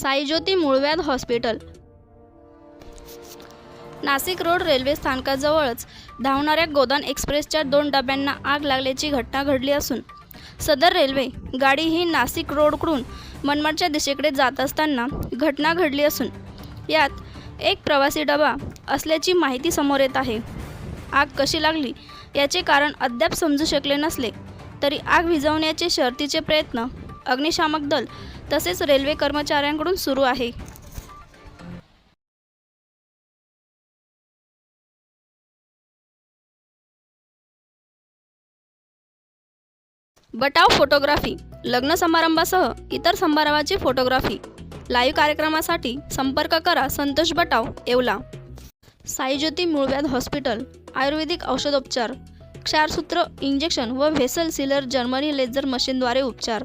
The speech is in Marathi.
साईज्योती मुळव्याध हॉस्पिटल. नाशिक रोड रेल्वे स्थानकाजवळच धावणाऱ्या गोदान एक्सप्रेसच्या दोन डब्यांना आग लागल्याची घटना घडली असून सदर रेल्वे गाडी ही नाशिक रोडकडून मनमाडच्या दिशेकडे जात असताना घटना घडली असून यात एक प्रवासी डबा असल्याची माहिती समोर येत आहे. आग कशी लागली याचे कारण अद्याप समजू शकले नसले तरी आग विझवण्याचे शर्तीचे प्रयत्न अग्निशामक दल तसेच रेल्वे कर्मचाऱ्यांकडून सुरू आहे. बटाव फोटोग्राफी लग्न समारंभासह इतर समारंभाची फोटोग्राफी. लाईव्ह कार्यक्रमासाठी संपर्क करा संतोष बटाव येवला. साईज्योती मूळव्याध हॉस्पिटल आयुर्वेदिक औषधोपचार. क्षारसूत्र इंजेक्शन व व्हेसल सिलर जर्मनी लेझर मशीनद्वारे उपचार.